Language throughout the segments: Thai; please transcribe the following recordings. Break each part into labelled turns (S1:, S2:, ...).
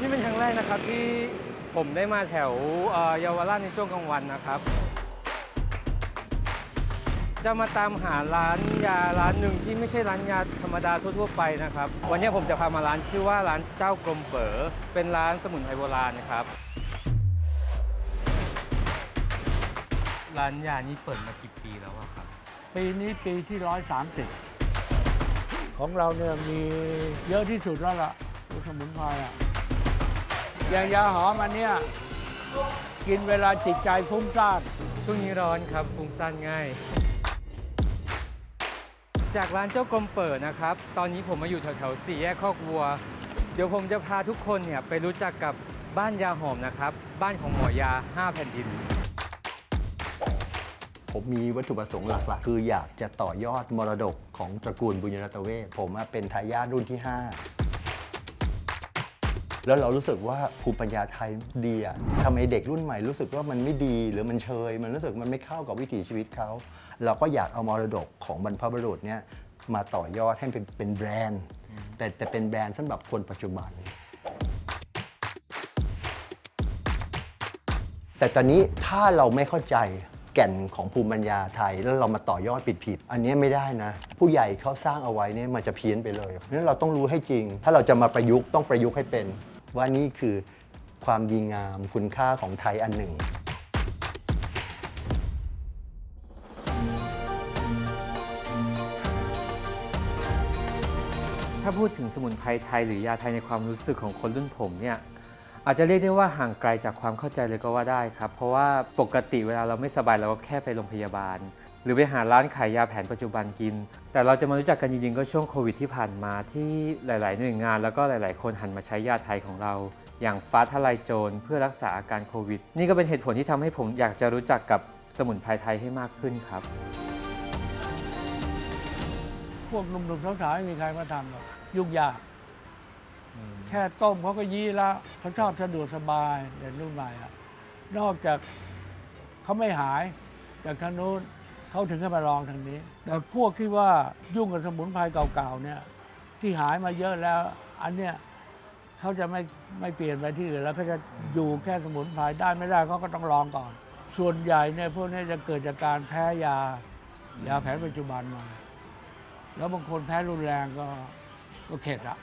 S1: นี่เป็นครั้งแรกนะครับที่ผมได้มาแถวเอ่อเยาวราชในช่วงกลางวันนะครับ จะมาตามหาร้านยาร้านหนึ่งที่ไม่ใช่ร้านยาธรรมดาทั่ว ๆ ไปนะครับ วันนี้ผมจะพามาร้านชื่อว่าร้านเจ้ากลมเป๋อเป็นร้านสมุนไพรโบราณนะครับ ร้านยานี้เปิดมากี่ปีแล้วอะครับ
S2: ปีนี้ปีที่130ของเราเนี่ยมีเยอะที่สุดแล้วล่ะตัวสมุนไพรอะ อย่างยาหอมอันเนี้ยกินเวลาจิตใจฟุ้งซ่าน
S1: ช่วงนี้ร้อนครับฟุ้งซ่านง่าย จากร้านเจ้ากลมเปิดนะครับ ตอนนี้ผมมาอยู่แถวๆสี่แยกคอกวัว เดี๋ยวผมจะพาทุกคนเนี่ยไปรู้จักกับบ้านยาหอมนะครับ บ้านของหมอยา 5 แผ่นดิน
S3: ผมมีวัตถุประสงค์หลักๆ คืออยากจะต่อยอดมรดกของตระกูลบุญยรัตเวศผมอะเป็นทายาทรุ่นที่ 5 แล้วเรารู้สึกว่าภูมิปัญญาไทยดีอะทำไมเด็กรุ่นใหม่รู้สึกว่ามันไม่ดีหรือมันเชย มันรู้สึกมันไม่เข้ากับวิถีชีวิตเขา เราก็อยากเอามรดกของบรรพบุรุษเนี่ยมาต่อยอดให้เป็นเป็นแบรนด์ แต่แต่เป็นแบรนด์สำหรับคนปัจจุบัน แต่ตอนนี้ถ้าเราไม่เข้าใจแก่นของภูมิปัญญาไทย แล้วเรามาต่อยอดผิดๆอันนี้ไม่ได้นะ ผู้ใหญ่เขาสร้างเอาไว้เนี่ยมันจะเพี้ยนไปเลยเพราะฉะนั้นเราต้องรู้ให้จริง ถ้าเราจะมาประยุกต์ต้องประยุกต์ให้เป็น ว่านี่คือความดีงามคุณค่าของไทยอันหนึ่ง
S1: ถ้าพูดถึงสมุนไพรไทยหรือยาไทยในความรู้สึกของคนรุ่นผมเนี่ยอาจจะเรียกได้ว่าห่างไกลจากความเข้าใจเลยก็ว่าได้ครับ เพราะว่าปกติเวลาเราไม่สบายเราก็แค่ไปโรงพยาบาล หรือไปหาร้านขายยาแผนปัจจุบันกิน แต่เราจะมารู้จักกันจริงๆก็ช่วงโควิดที่ผ่านมาที่หลาย ๆ หน่วยงาน แล้วก็หลาย ๆ คนหันมาใช้ยาไทยของเรา อย่างฟ้าทลายโจรเพื่อรักษาอาการโควิด นี่ก็เป็นเหตุผลที่ทำให้ผมอยากจะรู้จักกับสมุนไพรไทยให้มากขึ้นครับ
S2: พวกหนุ่มๆสาวๆไม่มีใครมาทำหรอกยุ่งยากแค่ต้มเขาก็ยี้แล้วเขาชอบสะดวกสบายเด็กรุ่นใหม่อะนอกจากเขาไม่หายจากทางนู้น เขาถึงให้มาลองทางนี้ แต่พวกที่ว่ายุ่งกับสมุนไพรเก่าๆเนี่ยที่หายมาเยอะแล้ว อันเนี้ยเขาจะไม่ไม่เปลี่ยนไปที่อื่นแล้วเขาจะอยู่แค่สมุนไพรได้ไม่ได้เขาก็ต้องลองก่อน ส่วนใหญ่เนี่ยพวกนี้จะเกิดจากการแพ้ยายาแผนปัจจุบันมา แล้วบางคนแพ้รุนแรงก็ก็เข็ดอะ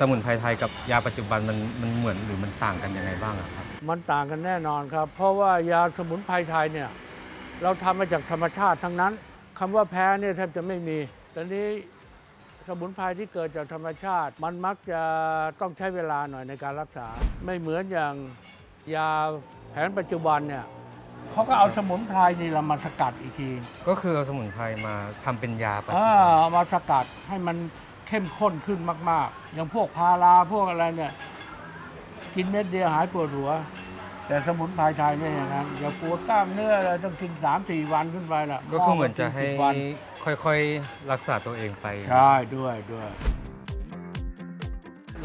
S1: สมุนไพรไทยกับยาปัจจุบันมันมันเหมือนหรือมันต่างกันยังไงบ้างอะครับ
S2: มันต่างกันแน่นอนครับ เพราะว่ายาสมุนไพรไทยเนี่ยเราทำมาจากธรรมชาติทั้งนั้นคำว่าแพ้เนี่ยแทบจะไม่มีแต่นี้สมุนไพรที่เกิดจากธรรมชาติ มันมักจะต้องใช้เวลาหน่อยในการรักษา ไม่เหมือนอย่างยาแผนปัจจุบันเนี่ยเขาก็เอาสมุนไพรนี่เรามาสกัดอีกที
S1: ก็คือเอาสมุนไพรมาทำเป็นยาปัจจุ
S2: อ่า
S1: บัน
S2: เอามาสกัดให้มัน เข้มข้นขึ้นมาก ๆ อย่างพวกพาราพวกอะไรเนี่ย กินเม็ดเดียวหายปวดหัว แต่สมุนไพรไทยไม่อย่างนั้นอย่าปวดกล้ามเนื้ออะไรต้องกินสามสี่วันขึ้นไปละ
S1: ก็คือเหมือนจะให้
S2: สิบวัน
S1: ค่อยๆ รักษาตัวเองไป
S2: ใช่ด้วยด้วย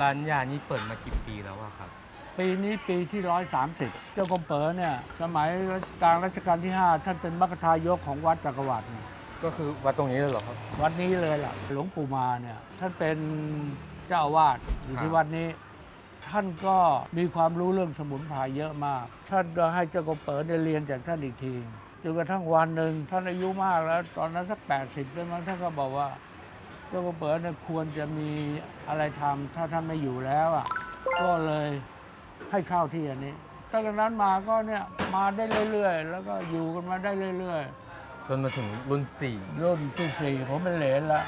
S1: ร้านยานี้เปิดมากี่ปีแล้วอะครับ
S2: ปีนี้ปีที่ร้อยสามสิบเจ้ากรมเป๋อเนี่ย สมัยกลางรัชกาลที่5ท่านเป็นมรรคทายกของวัดจักรวรรดิเนี่ย
S1: ก็คือวัดตรงนี้เลยเหรอครับ
S2: วัดนี้เลยล่ะ หลวงปู่มาเนี่ยท่านเป็นเจ้าอาวาสอยู่ที่วัดนี้ ท่านก็มีความรู้เรื่องสมุนไพรเยอะมาก ท่านก็ให้เจ้ากรเป๋อได้เรียนจากท่านอีกทีจนกระทั่งวันหนึ่งท่านอายุมากแล้ว ตอนนั้นสักแปดสิบแล้วมั้งท่านก็บอกว่า เจ้ากรเป๋อเนี่ยควรจะมีอะไรทำถ้าท่านไม่อยู่แล้วอะก็เลยให้เข้าที่อันนี้ตั้งแต่นั้นมาก็เนี่ยมาได้เรื่อย ๆ แล้วก็อยู่กันมาได้เรื่อย ๆ
S1: จนมาถึงรุ่น
S2: ๆรุ่นที่สี่ผมเป็นเหลนละ
S1: 4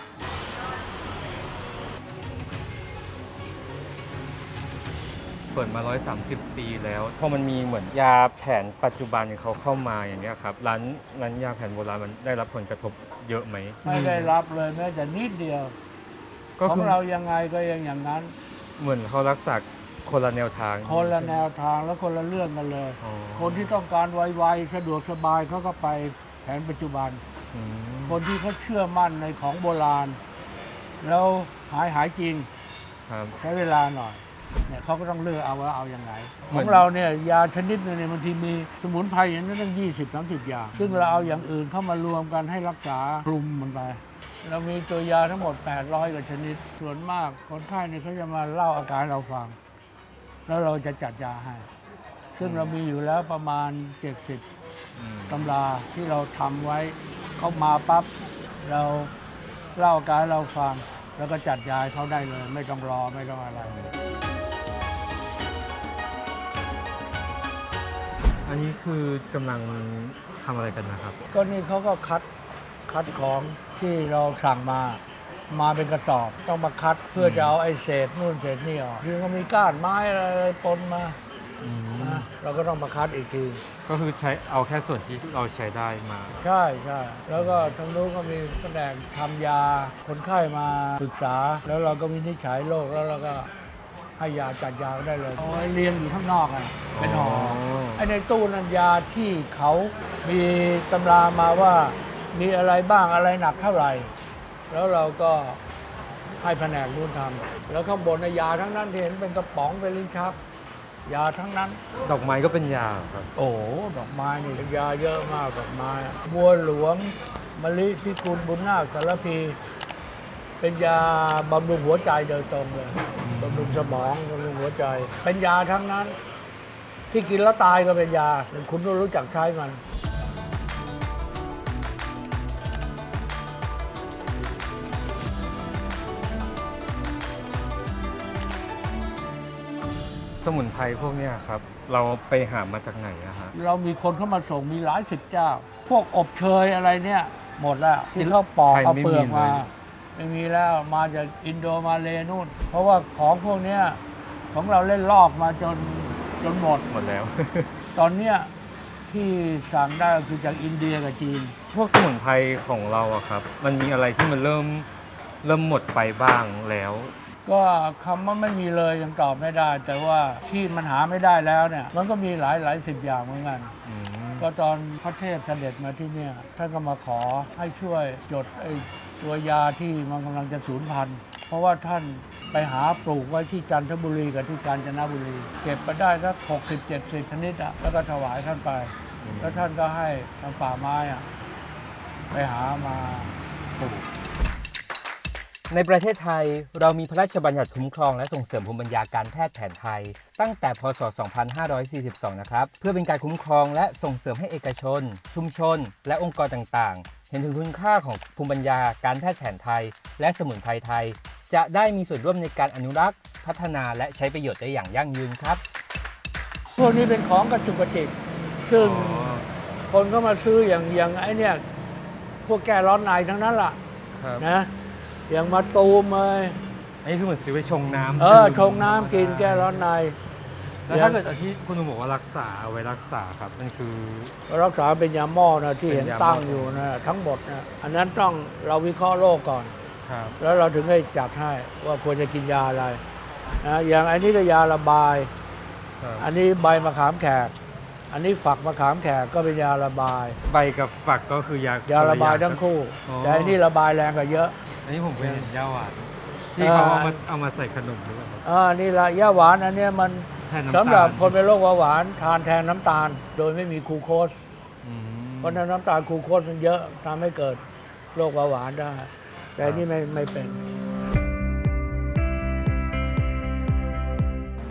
S1: เปิดมา 130 ปีแล้ว พอมันมีเหมือนยาแผนปัจจุบันเขาเข้ามาอย่างเงี้ยครับ ร้านร้านยาแผนโบราณมันได้รับผลกระทบเยอะไหม
S2: ไม่ได้รับเลยแม้แต่นิดเดียว
S1: ก็
S2: ขอ
S1: คื
S2: ง
S1: อ
S2: เรายังไงก็ยังอย่างนั้น
S1: เหมือนเขารักษาคนละแนวทาง
S2: คนละแนวทางแล้วคนละเรื่องกันเลย
S1: อ๋อ
S2: คนที่ต้องการไวๆสะดวกสบายเขาก็ไป แผนปัจจุบัน
S1: อืม
S2: คนที่เขาเชื่อมั่นในของโบราณ แล้วหายหายจริง
S1: ครับ
S2: ใช้เวลาหน่อยเนี่ยเขาก็ต้องเลือกเอาว่าเอาอย่างไง
S1: เห
S2: ข
S1: มื
S2: อ
S1: อน
S2: งเราเนี่ยยาชนิดหนึงเนี่ยบางทีมีสมุนไพรอย่างนั้นตั้ง20 30 อย่าง ซึ่งเราเอาอย่างอื่นเข้ามารวมกันให้รักษาคลุมมันไปเรามีตัวยาทั้งหมด 800กว่าชนิด ส่วนมากคนไข้เนี่ยเขาจะมาเล่าอาการให้เราฟัง แล้วเราจะจัดยาให้ ซึ่งเรามีอยู่แล้วประมาณ 70ตำราที่เราทำไว้เขามาปั๊บเราเล่าอาการให้เราฟังแล้วก็จัดยาให้เขาได้เลย ไม่ต้องรอไม่ต้องอะไร
S1: อันนี้คือกำลังทำอะไรกันนะครับ
S2: ก็นี่เขาก็คัดคัดของที่เราสั่งมามาเป็นกระสอบ ต้องมาคัดเพื่อจะเอาไอ้เศษนู่นเศษนี่ออกคือก็มีก้านไม้อะไรปนมา นะเราก็ต้องมาคัดอีกที
S1: ก็คือใช้เอาแค่ส่วนที่เราใช้ได้มา
S2: ใช่ใช่แล้วก็ทางนู้นก็มีแผนกทำยาคนไข้มาปรึกษา แล้วเราก็วินิจฉัยโรคแล้วเราก็ให้ยาจัดยาได้เลยเอาไว้เรียงอยู่ข้างนอกอะเป็นห่อ
S1: อ๋อ
S2: ไอ้ในตู้นั้นยาที่เขามีตำรามาว่ามีอะไรบ้างอะไรหนักเท่าไหร่ แล้วเราก็ให้แผนกนู้นทำแล้วข้างบนในะยาทั้งนั้นที่เห็นเป็นกระป๋องเป็นลิ้นชัก ยาทั้งนั้น
S1: ดอกไม้ก็เป็นยาครับ
S2: โอ้โหดอกไม้นี่ยาเยอะมากดอกไม้บัวหลวงมะลิพิกุลบุญนาคสารพี เป็นยาบำรุงหัวใจโดยตรงเลยบำรุงสมองบำรุงหัวใจ เป็นยาทั้งนั้น ที่กินแล้วตายก็เป็นยาคุณต้องรู้จักใช้มัน
S1: สมุนไพรพวกเนี้ยครับ เราไปหามาจากไหนอะฮะ
S2: เรามีคนเข้ามาส่งมีหลายสิบเจ้า พวกอบเชยอะไรเนี่ย หมดแล้วที่เขาปอก
S1: ไทย
S2: เอา
S1: ไม่
S2: เปลือก
S1: มี
S2: มา
S1: เลย
S2: ไม่มีแล้วมาจากอินโดมาเลนู่น เพราะว่าของพวกเนี้ยของเราเล่นลอกมาจนจนหมด
S1: หมดแล้ว
S2: ตอนเนี้ยที่สั่งได้ก็คือจากอินเดียกับจีน
S1: พวกสมุนไพรของเราอะครับ มันมีอะไรที่มันเริ่มเริ่มหมดไปบ้างแล้ว
S2: ก็คำว่าไม่มีเลยยังตอบไม่ได้ แต่ว่าที่มันหาไม่ได้แล้วเนี่ย มันก็มีหลายหลายสิบอย่างเหมือนกัน
S1: อืม
S2: ก็ตอนพระเทพเสด็จมาที่เนี่ยท่านก็มาขอให้ช่วยจดไอ้ตัวยาที่มันกำลังจะสูญพันธุ์เพราะว่าท่านไปหาปลูกไว้ที่จันทบุรีกับที่กาญจนบุรี เก็บมาได้สักหกสิบเจ็ดสิบชนิดอะแล้วก็ถวายท่านไป แล้วท่านก็ให้ทางป่าไม้อะไปหามาปลูก
S4: ในประเทศไทยเรามีพระราชบัญญัติคุ้มครองและส่งเสริมภูมิปัญญาการแพทย์แผนไทย ตั้งแต่พศ 2542 นะครับ เพื่อเป็นการคุ้มครองและส่งเสริมให้เอกชน ชุมชน และองค์กรต่างๆ เห็นถึงคุณค่าของภูมิปัญญาการแพทย์แผนไทย และสมุนไพรไทย จะได้มีส่วนร่วมในการอนุรักษ์ พัฒนาและใช้ประโยชน์ได้อย่างยั่งยืนครับ
S2: พวกนี้เป็นของกระจุกกระจิกซึ่ง
S1: อ๋อ
S2: คนก็มาซื้ออย่างอย่างไอ้เนี่ยพวกแก้ร้อนในทั้งนั้นล่ะ
S1: ครับ
S2: นะ อย่างมาตูมเลย
S1: อันนี้คือเหมือนซื้อไปชงน้ำ
S2: เออ
S1: ดื่ม
S2: ชงน้ำกินแก้ร้อนใน
S1: แล้วถ้าเกิดอาที่คุณลุงบอกว่ารักษาเอาไว้รักษาครับนั่นคือ
S2: รักษาเป็นยาหม้อนะที่
S1: เป็น
S2: เห็น
S1: ยาหม้อ
S2: ตั้งอยู่นะทั้งหมดนะอันนั้นต้องเราวิเคราะห์โรคก่อน
S1: ครับ
S2: แล้วเราถึงได้จัดให้ว่าควรจะกินยาอะไรนะอย่างอันนี้ก็ยาระบาย
S1: ครับ
S2: อันนี้ใบมะขามแขก อันนี้ฝักมะขามแขกก็เป็นยาระบาย
S1: ใบกับฝักก็คือยายา
S2: ระบายทั้งคู่
S1: อ๋อ
S2: แต่อันนี้ระบายแรงกว่าเยอะ
S1: อันนี้ผมเคยเห็นย่าหวานที่เขาเอามาเอามาใส่ขนมหรือเปล่าครับ
S2: อ่านี่ละยาหวานอันเนี้ยมัน
S1: แทนน้ำ
S2: สำหรับ
S1: ตาล
S2: คนเป็นโรคเบาหวานทานแทนน้ำตาล โดยไม่มีกลูโคส
S1: อืม
S2: เพราะฉะนั้นน้ำตาลกลูโคสมันเยอะทำให้เกิดโรคเบาหวานได้ แต่อันนี่ไม่ไม่เป็น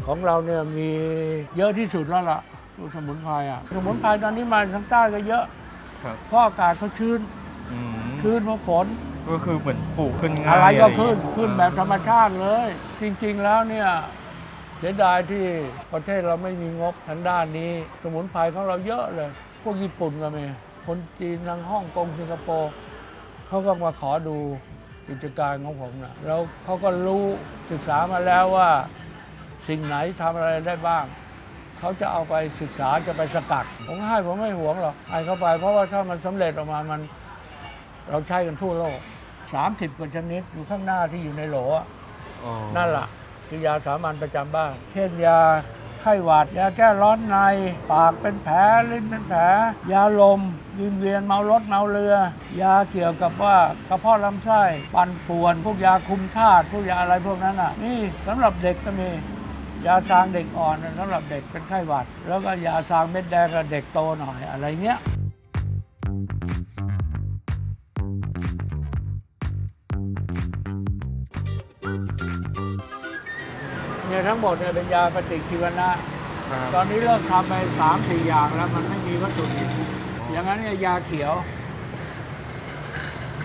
S2: ของเราเนี่ยมีเยอะที่สุดแล้วล่ะตัวสมุนไพรอะสมุนไพรตอนนี้มาทางใต้ก็เยอะ
S1: ครับ
S2: เพราะอากาศเขาชื้น
S1: อืม
S2: ชื้นเพราะฝน
S1: ก็คือเหมือนปลูกขึ้นง่าย
S2: อะไรก็
S1: ย่าง
S2: ขึ้น
S1: เงี้ย
S2: ขึ้นแบบธรรมชาติเลย จริง ๆ แล้วเนี่ยเสียดายที่ประเทศเราไม่มีงบทางด้านนี้ สมุนไพรของเราเยอะเลย พวกญี่ปุ่นก็มีคนจีนทางฮ่องกงสิงคโปร์เขาก็มาขอดูกิจการของผมนะแล้วเขาก็รู้ศึกษามาแล้วว่า สิ่งไหนทำอะไรได้บ้าง เขาจะเอาไปศึกษาจะไปสกัด ผมให้ผมไม่หวงหรอกให้เข้าไป เพราะว่าถ้ามันสำเร็จออกมามัน เราใช้กันทั่วโลก 30 กว่าชนิดอยู่ข้างหน้าที่อยู่ในโหลอะ
S1: อ๋อ
S2: นั่นแหละคือยาสามัญประจำบ้าน เช่นยาไข้หวัด ยาแก้ร้อนใน ปากเป็นแผลลิ้นเป็นแผลยาลมวิงเวียนเมารถเมาเรือ ยาเกี่ยวกับว่ากระเพาะลำไส้ปั่นป่วน พวกยาคุมธาตุพวกยาอะไรพวกนั้นอะ นี่สำหรับเด็กก็มี ยาซางเด็กอ่อนสำหรับเด็กเป็นไข้หวัด แล้วก็ยาซางเม็ดแดงกับเด็กโตหน่อยอะไรเงี้ย เนี่ยทั้งหมดเนี่ยเป็นยาปฏิชีวนะตอนนี้เลิกทำไปสามสี่อย่างแล้วมันไม่มีวัตถุดิบอย่างนั้นเนี่ยยาเขียว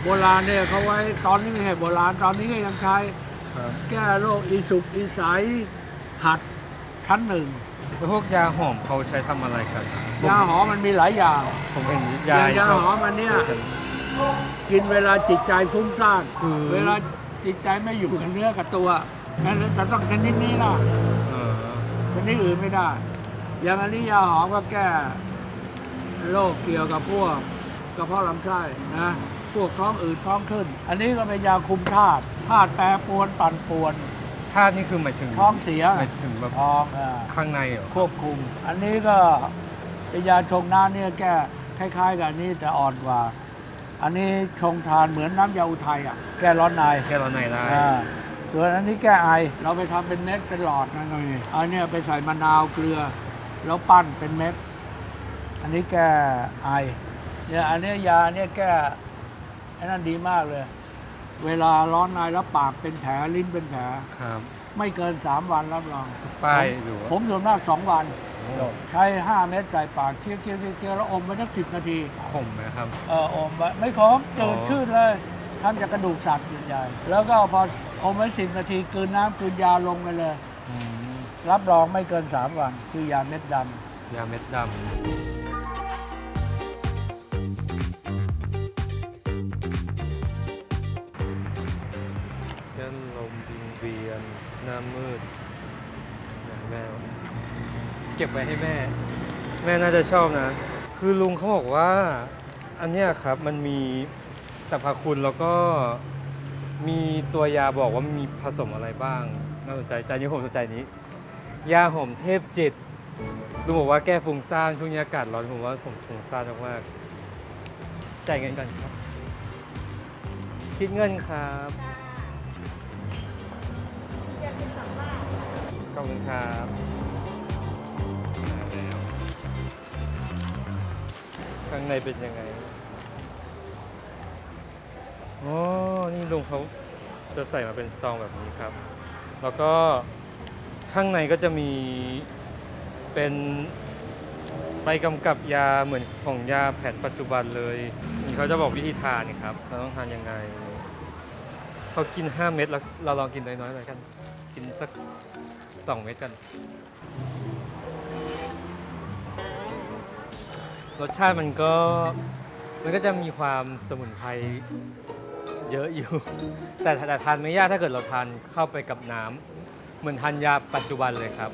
S2: โบราณเนี่ยเขาไว้ตอนนี้ไม่ใช่โบราณตอนนี้ก็ยังใช้
S1: ครับ
S2: แก้โรคอีสุกอีใสหัดชั้นหนึ่ง
S1: แล้วพวกยาหอมเขาใช้ทำอะไรกัน
S2: ยาหอมมันมีหลายอย่าง
S1: ผมเห็น
S2: ยายา
S1: ย
S2: ยา
S1: ชอบ
S2: หอมอันเนี้ยกินเวลาจิตใจฟุ้งซ่าน
S1: คือ
S2: เวลาจิตใจไม่อยู่กับเนื้อกับตัว นั่นจะต้องชนิดนี้นะ
S1: เออ
S2: ชนิดอื่นไม่ได้ อย่างอันนี้ยาหอมก็แก้โรคเกี่ยวกับพวกกระเพาะลำไส้นะ พวกท้องอืดท้องขึ้น อันนี้ก็เป็นยาคุมธาตุธาตุแปรปรวนปั่นป่วน
S1: ธาตุนี่คือหมายถึง
S2: ท้องเสีย
S1: หมายถึงแบบ
S2: ท้องอ่า
S1: ข้างในเหรอ
S2: ควบคุม อันนี้ก็เป็นยาชงน้ำเนี่ยแก้คล้ายๆกับอันนี้แต่อ่อนกว่า อันนี้ชงทานเหมือนน้ำยาอุทัยอะ แก้ร้อนใน
S1: แค่เราในได้
S2: อ่า ส่วนอันนี้แก้ไอ เราไปทำเป็นเม็ดเป็นหลอดนั่นก็มีอันเนี้ยไปใส่มะนาวเกลือ แล้วปั้นเป็นเม็ด อันนี้แก้ไอ เนี่ยอันเนี้ยยาเนี่ยแก้ไอ้นั่นดีมากเลย เวลาร้อนในแล้วปากเป็นแผลลิ้นเป็นแผล
S1: ครับ
S2: ไม่เกินสามวันรับรอง
S1: ป้ายหรือว่า
S2: ผมส่วนมากสองวัน
S1: โอ้
S2: ใช้ 5 เม็ดใส่ปากเคี้ยวเคี้ยวเคี้ยวเคี้ยวแล้วอมไปสักสิบนาที
S1: ขมไหมครับ
S2: เอออมไว้ไม่ขมจืด
S1: อ๋อ
S2: ชืดเลย ทำจากกระดูกสัตว์ส่วนใหญ่แล้วก็พออมไว้สิบนาทีกลืนน้ำกลืนยาลงไปเลย
S1: อืม
S2: รับรองไม่เกิน3วันคือยาเม็ดด
S1: ยาเม็ดดำยันลมวิงเวียนหน้ามืดแม่เก็บไว้ให้แม่ แม่น่าจะชอบนะ คือลุงเขาบอกว่า อันเนี้ยครับมันมี สรรพคุณแล้วก็มีตัวยาบอกว่ามีผสมอะไรบ้าง น่าสนใจแต่อันนี้ผมสนใจนี้ ยาหอมเทพจิตลุงบอกว่าแก้ฟุ้งซ่านช่วงนี้อากาศร้อนผมว่าผมฟุ้งซ่านมากๆจ่ายเงินก่อนครับ คิดเงินครับขอบคุณครับข้างในเป็นยังไง อ๋อ นี่ลุงเขาจะใส่มาเป็นซองแบบนี้ครับ แล้วก็ข้างในก็จะมีเป็นใบกำกับยาเหมือนของยาแผนปัจจุบันเลย นี่เขาจะบอกวิธีทานครับ เราต้องทานยังไง เขากิน 5 เม็ดแล้วเราลองกินน้อยๆเลยกัน กินสัก 2 เม็ดกัน รสชาติมันก็มันก็จะมีความสมุนไพร เยอะอยู่ แต่แต่ทานไม่ยากถ้าเกิดเราทานเข้าไปกับน้ำเหมือนทานยาปัจจุบันเลยครับ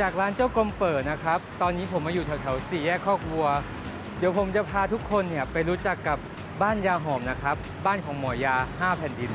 S1: จากร้านเจ้ากรมเปิดนะครับ ตอนนี้ผมมาอยู่แถวๆสี่แยกคอกวัว เดี๋ยวผมจะพาทุกคนเนี่ยไปรู้จักกับบ้านยาหอมนะครับ บ้านของหมอยา 5 แผ่นดิน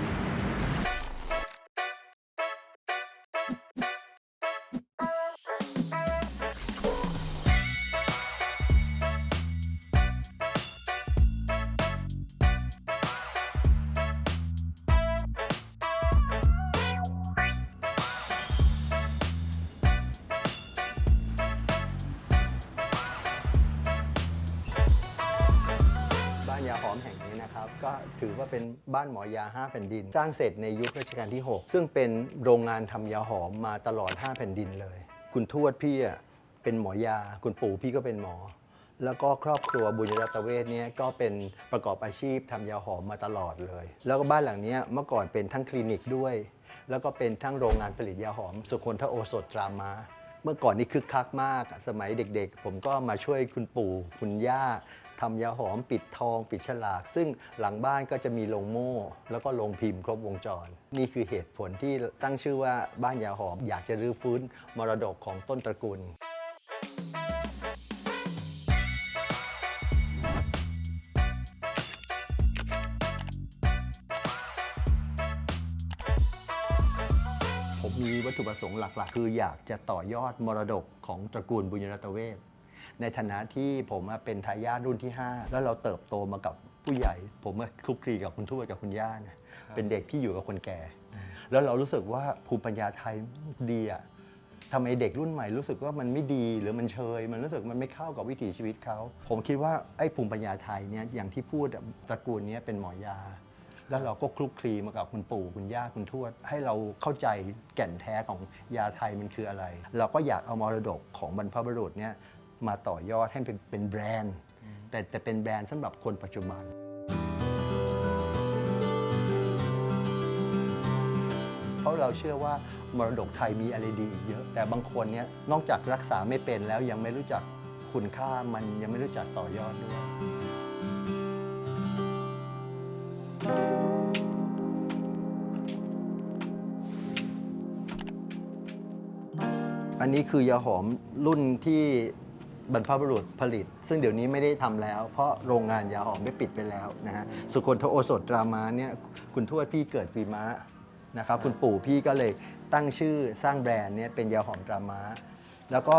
S3: ก็ถือว่าเป็นบ้านหมอยา 5 แผ่นดิน สร้างเสร็จในยุครัชกาลที่ 6 ซึ่งเป็นโรงงานทำยาหอมมาตลอด 5 แผ่นดินเลย คุณทวดพี่อะเป็นหมอยา คุณปู่พี่ก็เป็นหมอ แล้วก็ครอบครัวบุญรัตเวชเนี่ยก็เป็นประกอบอาชีพทำยาหอมมาตลอดเลย แล้วก็บ้านหลังเนี้ยเมื่อก่อนเป็นทั้งคลินิกด้วย แล้วก็เป็นทั้งโรงงานผลิตยาหอม สุคนทโอสถตรามาเมื่อก่อนนี่คึกคักมาก สมัยเด็กๆ ผมก็มาช่วยคุณปู่คุณย่า ทำยาหอมปิดทอง ปิดฉลาก ซึ่งหลังบ้านก็จะมีโรงโม่ แล้วก็โรงพิมพ์ครบวงจร นี่คือเหตุผลที่ตั้งชื่อว่าบ้านยาหอม อยากจะรื้อฟื้นมรดกของต้นตระกูล
S2: ผมมี
S3: วัตถุประสงค์หลัก ๆ คืออยากจะต่อยอดมรดกของตระกูลบุญรัตเวศ ในฐานะที่ผมอะเป็นทายาทรุ่นที่ 5 แล้วเราเติบโตมากับผู้ใหญ่ ผมก็คลุกคลีกับคุณทวดกับคุณย่าเนี่ยเป็นเด็กที่อยู่กับคนแก่ แล้วเรารู้สึกว่าภูมิปัญญาไทยดีอะทำไมเด็กรุ่นใหม่รู้สึกว่ามันไม่ดีหรือมันเชย มันรู้สึกมันไม่เข้ากับวิถีชีวิตเขาผมคิดว่าไอ้ภูมิปัญญาไทยเนี่ยอย่างที่พูดอะตระกูลเนี้ยเป็นหมอยา แล้วเราก็คลุกคลีมากับคุณปู่คุณย่าคุณทวด ให้เราเข้าใจแก่นแท้ของยาไทยมันคืออะไร เราก็อยากเอามรดกของบรรพบุรุษเนี่ย มาต่อยอดให้เป็นเป็นแบรนด์ แต่แต่เป็นแบรนด์สำหรับคนปัจจุบัน เพราะเราเชื่อว่ามรดกไทยมีอะไรดีอีกเยอะ แต่บางคนเนี่ยนอกจากรักษาไม่เป็นแล้วยังไม่รู้จักคุณค่ามันยังไม่รู้จักต่อยอดด้วย อันนี้คือยาหอมรุ่นที่ บรรพบุรุษผลิต ซึ่งเดี๋ยวนี้ไม่ได้ทำแล้ว เพราะโรงงานยาหอมได้ปิดไปแล้วนะฮะสุคนทโอสถรามาเนี่ยคุณทวดพี่เกิดปีม้านะครับคุณปู่พี่ก็เลยตั้งชื่อสร้างแบรนด์เนี่ยเป็นยาหอมตราม้าแล้วก็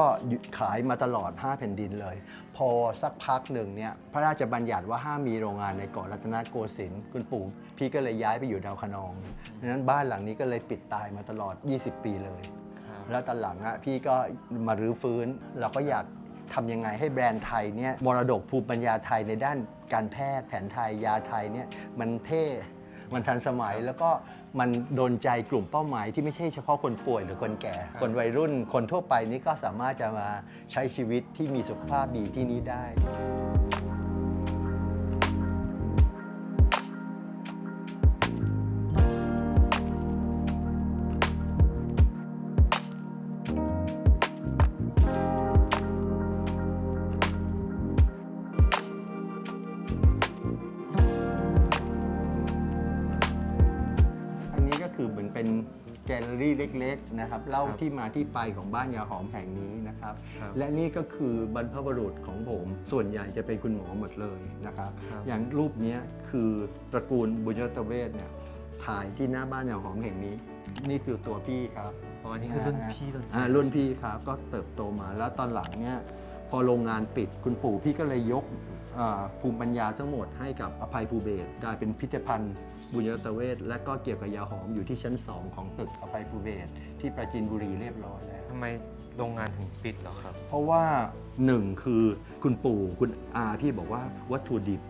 S3: ขายมาตลอด 5 แผ่นดินเลย พอสักพักหนึ่งเนี่ยพระราชบัญญัติว่าห้ามมีโรงงานในเกาะรัตนโกสินทร์คุณปู่พี่ก็เลยย้ายไปอยู่ดาวคะนองดังนั้นบ้านหลังนี้ก็เลยปิดตายมาตลอด 20 ปีเลย แล้วตอนหลังอะพี่ก็มารื้อฟื้นเราก็อยาก ทำยังไงให้แบรนด์ไทยเนี่ยมรดกภูมิปัญญาไทยในด้านการแพทย์แผนไทยยาไทยเนี่ยมันเท่มันทันสมัยแล้วก็มันโดนใจกลุ่มเป้าหมายที่ไม่ใช่เฉพาะคนป่วยหรือคนแก่ คนวัยรุ่นคนทั่วไปนี่ก็สามารถจะมาใช้ชีวิตที่มีสุขภาพดีที่นี่ได้ คือเหมือนเป็นแกลเลอรี่เล็กๆนะครับเล่าที่มาที่ไปของบ้านยาหอมแห่งนี้นะครับ
S1: ครับ
S3: และนี่ก็คือบรรพบุรุษของผม ส่วนใหญ่จะเป็นคุณหมอหมดเลยนะครับ
S1: ครับ
S3: อย่างรูปเนี้ยคือตระกูลบุญรัตเวชเนี่ยถ่ายที่หน้าบ้านยาหอมแห่งนี้ นี่คือตัวพี่ครับ
S1: อ๋ออันนี้คือรุ่นพี่รุ่น
S3: อ่ารุ่นพี่ครับก็เติบโตมาแล้วตอนหลังเนี่ยพอโรงงานปิดคุณปู่พี่ก็เลยยกอ่าภูมิปัญญาทั้งหมดให้กับอภัยภูเบศรกลายเป็นพิพิธภัณฑ์ บุญรัตเวชและก็เกี่ยวกับยาหอมอยู่ที่ชั้น 2 ของตึกอภัยภูเบศรที่ปราจีนบุรีเรียบร้อยแล้ว
S1: ทำไมโรงงานถึงปิดเหรอครับ
S3: เพราะว่าหนึ่งคือคุณปู่คุณอาพี่บอกว่าวัตถุดิบ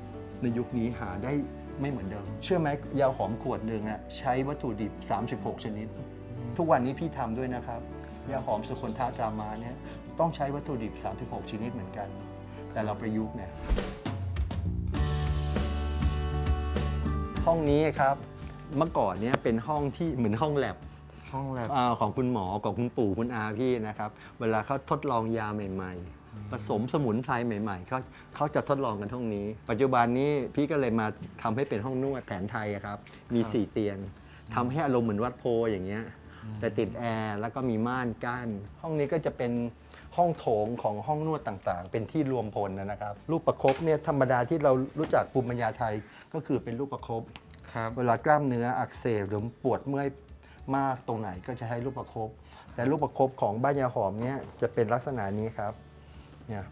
S3: ในยุคนี้หาได้ไม่เหมือนเดิม เชื่อไหมยาหอมขวดหนึ่งอะใช้วัตถุดิบ 36 ชนิด ทุกวันนี้พี่ทำด้วยนะครับยาหอมสุคนทาตรามาเนี่ยต้องใช้วัตถุดิบ 36 ชนิดเหมือนกัน แต่เราประยุกต์เนี่ย ห้องนี้ครับเมื่อก่อนเนี่ยเป็นห้องที่เหมือนห้องแลบ
S1: ห้องแลบ
S3: อาของคุณหมอของคุณปู่คุณอาพี่นะครับ เวลาเขาทดลองยาใหม่ ๆ ผสมสมุนไพรใหม่ ๆเขาเขาจะทดลองกันห้องนี้ ปัจจุบันนี้พี่ก็เลยมาทำให้เป็นห้องนวดแผนไทยอะครับ มี4เตียงทำให้อารมณ์เหมือนวัดโพอย่างเงี้ย แต่ติดแอร์แล้วก็มีม่านกั้นห้องนี้ก็จะเป็น ห้องโถงของห้องนวดต่างๆ เป็นที่รวมพลนะครับลูกประคบเนี่ยธรรมดาที่เรารู้จักภูมิปัญญาไทยก็คือเป็นลูกประคบ
S1: ครับ
S3: เวลากล้ามเนื้ออักเสบหรือปวดเมื่อยมากตรงไหนก็จะให้ลูกประคบแต่ลูกประคบของบ้านยาหอมเนี่ยจะเป็นลักษณะนี้ครับเนี่ย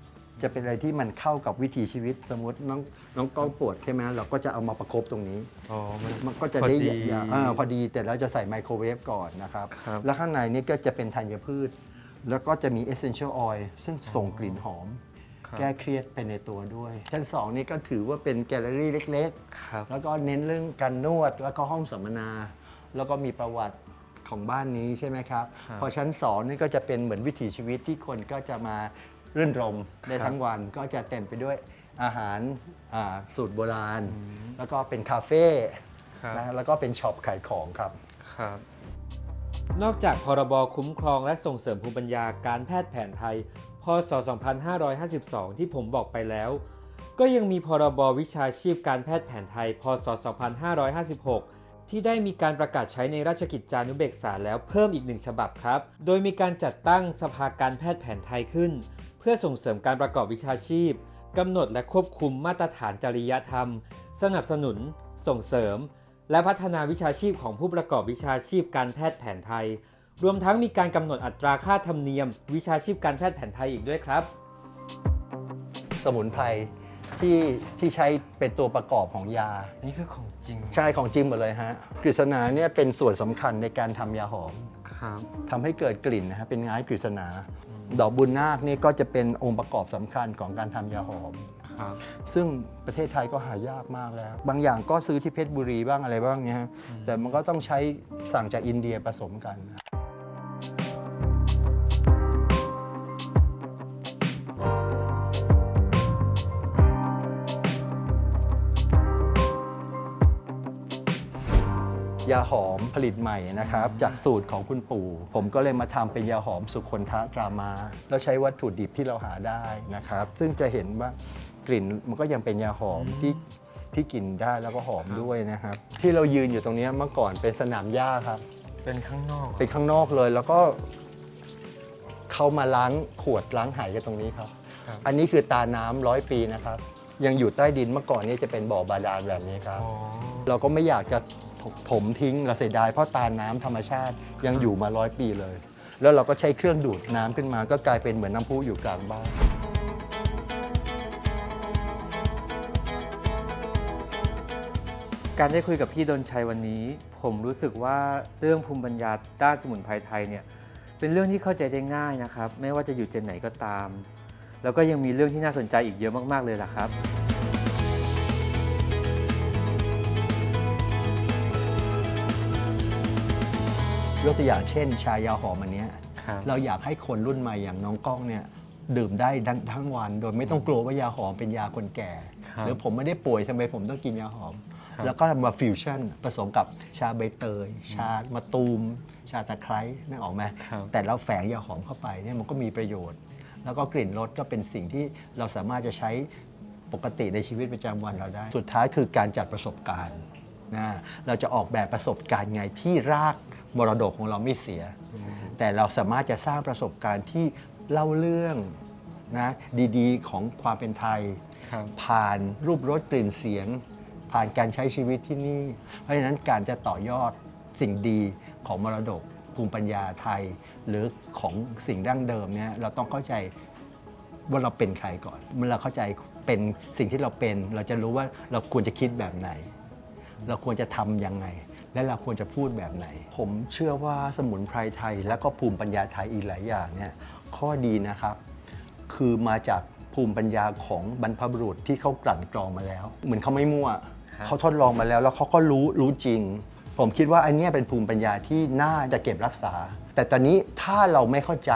S3: จะเป็นอะไรที่มันเข้ากับวิถีชีวิตสมมติน้องน้องก้องปวดใช่ไหมเราก็จะเอามาประคบตรงนี้
S1: อ๋อมัน
S3: มันก็จะ
S1: พอ
S3: ได้
S1: ดี
S3: ยาอ่าพอดีแต่เราจะใส่ไมโครเวฟก่อนนะครับ
S1: ครับ
S3: แล้วข้างในนี่ก็จะเป็นธัญพืช แล้วก็จะมี essential oil ซึ่งส่งกลิ่นหอม
S1: ครับ
S3: แก้เครียดไปในตัวด้วย ชั้นสองนี่ก็ถือว่าเป็นแกลเลอรี่เล็ก
S1: ครับ
S3: ๆ แล้วก็เน้นเรื่องการนวดแล้วก็ห้องสัมมนา แล้วก็มีประวัติของบ้านนี้ใช่ไหมครับ
S1: ครับ
S3: พอชั้นสองนี่ก็จะเป็นเหมือนวิถีชีวิตที่คนก็จะมารื่นรมได้
S1: ครับ
S3: ทั้งวันก็จะเต็มไปด้วยอาหารอ่าสูตรโบราณ แล้วก็เป็นคาเฟ่
S1: ครับ
S3: นะแล้วก็เป็นช็อปขายของครับ
S1: ครับ
S4: นอกจากพรบคุ้มครองและส่งเสริมภูมิปัญญาการแพทย์แผนไทย พศ 2552 ที่ผมบอกไปแล้ว ก็ยังมีพรบวิชาชีพการแพทย์แผนไทย พศ 2556 ที่ได้มีการประกาศใช้ในราชกิจจานุเบกษาแล้วเพิ่มอีกหนึ่งฉบับครับ โดยมีการจัดตั้งสภาการแพทย์แผนไทยขึ้น เพื่อส่งเสริมการประกอบวิชาชีพกำหนดและควบคุมมาตรฐานจริยธรรม สนับสนุน ส่งเสริม และพัฒนาวิชาชีพของผู้ประกอบวิชาชีพการแพทย์แผนไทย รวมทั้งมีการกำหนดอัตราค่าธรรมเนียม วิชาชีพการแพทย์แผนไทยอีกด้วยครับ
S3: สมุนไพรที่ที่ใช้เป็นตัวประกอบของยา
S1: นี่คือของจริง
S3: ใช่ของจริงหมดเลยฮะกฤษณาเนี่ยเป็นส่วนสำคัญในการทำยาหอม
S1: ครับ
S3: ทำให้เกิดกลิ่นนะฮะเป็นไม้กฤษณา ดอกบุญนาคนี่ก็จะเป็นองค์ประกอบสำคัญของการทำยาหอม
S1: ครับ
S3: ซึ่งประเทศไทยก็หายากมากแล้ว บางอย่างก็ซื้อที่เพชรบุรีบ้างอะไรบ้างเนี่ยฮะแต่มันก็ต้องใช้สั่งจากอินเดียผสมกัน ยาหอมผลิตใหม่นะครับ จากสูตรของคุณปู่ ผมก็เลยมาทำเป็นยาหอมสุคนทะตรามา แล้วใช้วัตถุดิบที่เราหาได้นะครับ ซึ่งจะเห็นว่า กลิ่นมันก็ยังเป็นยาหอมที่ที่กินได้แล้วก็หอมด้วยนะครับ ที่เรายืนอยู่ตรงเนี้ยเมื่อก่อนเป็นสนามหญ้าครับ
S1: เป็นข้างนอก
S3: เป็นข้างนอกเลยแล้วก็เขามาล้างขวดล้างไหายกันตรงนี้ครับ
S1: ครับ
S3: อันนี้คือตาน้ำร้อยปีนะครับ ยังอยู่ใต้ดินเมื่อก่อนเนี้จะเป็นบ่อบาดาลแบบนี้ครับ
S1: อ๋อ
S3: เราก็ไม่อยากจะถถมทิ้งเราเสียดายเพราะตาน้ำธรรมชาติยังอยู่มาร้อยปีเลย แล้วเราก็ใช้เครื่องดูดน้ำขึ้นมา ก็กลายเป็นเหมือนน้ำพุอยู่กลางบ้าน
S1: การได้คุยกับพี่ดนชัยวันนี้ ผมรู้สึกว่าเรื่องภูมิปัญญาด้านสมุนไพรไทยเนี่ยเป็นเรื่องที่เข้าใจได้ง่ายนะครับ ไม่ว่าจะอยู่เจนไหนก็ตาม แล้วก็ยังมีเรื่องที่น่าสนใจอีกเยอะมากๆเลยล่ะครับ
S3: ยกตัวอย่างเช่น ชายาหอมอันเนี้ย
S1: ครับ
S3: เราอยากให้คนรุ่นใหม่อย่างน้องก้องเนี่ยดื่มได้ทั้งทั้งวัน โดยไม่ต้องกลัวว่ายาหอมเป็นยาคนแก่
S1: ครับ
S3: หรือผมไม่ได้ป่วยทำไมผมต้องกินยาหอม
S1: ครับ
S3: แล้วก็มาฟิวชั่นผสมกับชาใบเตย ชามะตูม ชาตะไคร้นึกออกไหม
S1: ครับ
S3: แต่เราแฝงยาหอมเข้าไปเนี่ยมันก็มีประโยชน์ แล้วก็กลิ่นรสก็เป็นสิ่งที่เราสามารถจะใช้ปกติในชีวิตประจำวันเราได้ สุดท้ายคือการจัดประสบการณ์นะเราจะออกแบบประสบการณ์ไงที่รากมรดกของเราไม่เสีย แต่เราสามารถจะสร้างประสบการณ์ที่เล่าเรื่องนะดีๆ ของความเป็นไทย
S1: ครับ
S3: ผ่านรูปรสกลิ่นเสียง ผ่านการใช้ชีวิตที่นี่ เพราะฉะนั้นการจะต่อยอดสิ่งดีของมรดกภูมิปัญญาไทย หรือของสิ่งดั้งเดิมเนี่ยเราต้องเข้าใจว่าเราเป็นใครก่อน เมื่อเราเข้าใจเป็นสิ่งที่เราเป็น เราจะรู้ว่าเราควรจะคิดแบบไหน เราควรจะทำยังไง และเราควรจะพูดแบบไหน ผมเชื่อว่าสมุนไพรไทย และก็ภูมิปัญญาไทยอีกหลายอย่างเนี่ยข้อดีนะครับ คือมาจากภูมิปัญญาของบรรพบุรุษที่เขากลั่นกรองมาแล้ว เหมือนเขาไม่มั่ว เขาทดลองมาแล้วแล้วเขาก็รู้รู้จริง ผมคิดว่าอันนี้เป็นภูมิปัญญาที่น่าจะเก็บรักษา แต่ตอนนี้ถ้าเราไม่เข้าใจ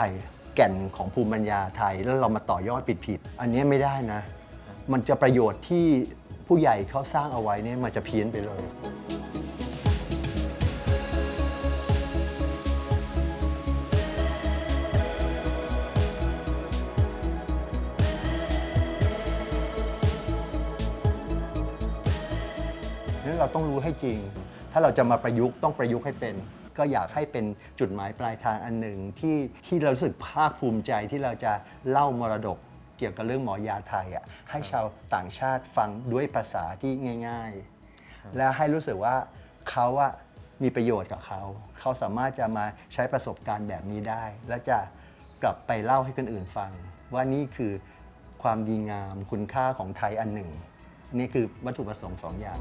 S3: แก่นของภูมิปัญญาไทย แล้วเรามาต่อยอดผิดๆอันนี้ไม่ได้นะ มันจะประโยชน์ที่ผู้ใหญ่เขาสร้างเอาไว้เนี่ยมันจะเพี้ยนไปเลย นั้นเราต้องรู้ให้จริง ถ้าเราจะมาประยุกต์ต้องประยุกต์ให้เป็น ก็อยากให้เป็นจุดหมายปลายทางอันหนึ่งที่ที่เรารู้สึกภาคภูมิใจที่เราจะเล่ามรดกเกี่ยวกับเรื่องหมอยาไทยอะให้ชาวต่างชาติฟังด้วยภาษาที่ง่าย ๆ และให้รู้สึกว่าเขาอะมีประโยชน์กับเขา เขาสามารถจะมาใช้ประสบการณ์แบบนี้ได้ และจะกลับไปเล่าให้คนอื่นฟัง ว่านี่คือความดีงามคุณค่าของไทยอันหนึ่ง นี่คือวัตถุประสงค์สองอย่าง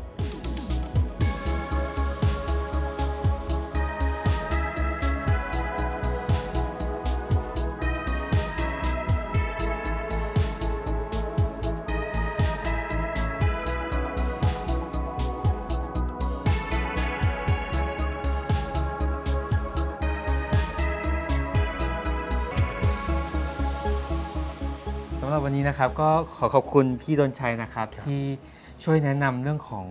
S1: หรับวันนี้นะครับก็ขอขอบคุณพี่ดนชัยนะครับ ที่ช่วยแนะนำเรื่องของ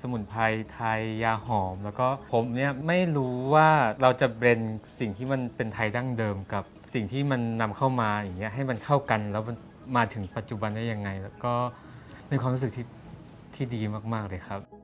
S1: สมุนไพรไทยยาหอม แล้วก็ผมเนี่ยไม่รู้ว่าเราจะเบรนสิ่งที่มันเป็นไทยดั้งเดิมกับสิ่งที่มันนำเข้ามาอย่างเงี้ยให้มันเข้ากันแล้วมันมาถึงปัจจุบันได้ยังไง แล้วก็เป็นความรู้สึกที่ที่ดีมากๆเลยครับ